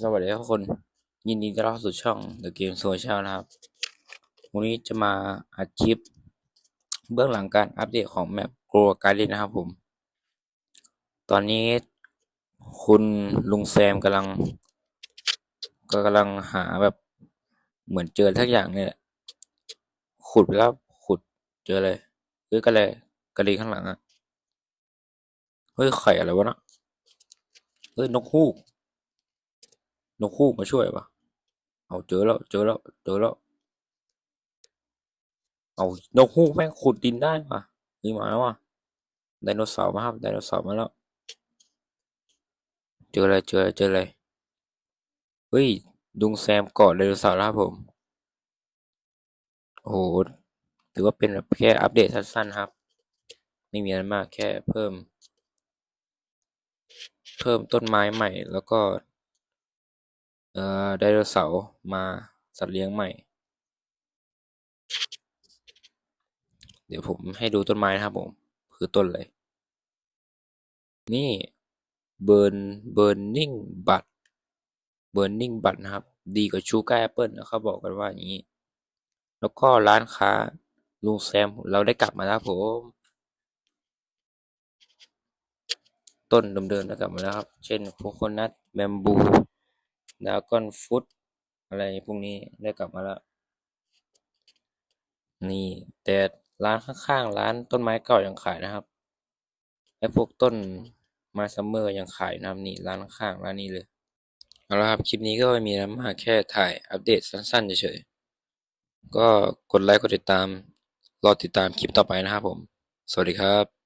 สวัสดีทุกคน ยินดีต้อนรับสู่ช่อง The Game Social นะครับ วันนี้จะมาอัดคลิป เบื้องหลังการอัปเดตของแมปโกลการินนะครับผม ตอนนี้คุณลุงแซมกำลัง ก็กำลังหาแบบเหมือนเจอทักอย่างเนี่ย ขุดไปแล้วขุดเจอเลยเฮ้ยก็เลยกระดิข้างหลังอะเฮ้ยไข่อะไรวะเนะเฮ้ยนกฮูก นกฮูกมาช่วยปะเอาเจอแล้วเจอแล้วเจอแล้ว เอานกฮูกแม่งขุดดินได้ปะนี่มาแล้วว่ะไดโนเสาร์มาครับไดโนเสาร์มาแล้ว เจออะไรเจออะไรเจออะไรเฮ้ยดุงแซมเกาะไดโนเสาร์แล้วครับผมโอ้โหถือว่าเป็นแค่อัปเดตสั้นๆครับ ไม่มีอะไรมากแค่เพิ่ม เพิ่มต้นไม้ใหม่แล้วก็ เอ่อไดโนเสาร์มาสัตว์เลี้ยงใหม่ เดี๋ยวผมให้ดูต้นไม้นะครับผมคือต้นอะไรนี่เบิร์นเบิร์นนิ่งบัตเบิร์นนิ่งบัตนะครับ ดีกว่าชูการ์แอปเปิลนะเขาบอกกันว่าอย่างนี้ แล้วก็ร้านค้าลุงแซมเราได้กลับมาแล้วครับผม ต้นเดิมๆได้กลับมาแล้วครับ เช่นโคโคนัทแบมบู ดากอนฟุตอะไรพวกนี้ได้กลับมาแล้ว นี่ แต่ร้านข้างๆ ร้านต้นไม้เก่ายังขายนะครับไอ้พวกต้นม้ซัมเมอร์ยังขายนะครับนี่ร้านข้างร้านนี้เลยเอาละครับคลิปนี้ก็ไม่มีอะไรมากแค่ถ่ายอัปเดตสั้นๆเฉยๆก็กดไลค์กดติดตาม รอติดตามคลิปต่อไปนะครับผม สวัสดีครับ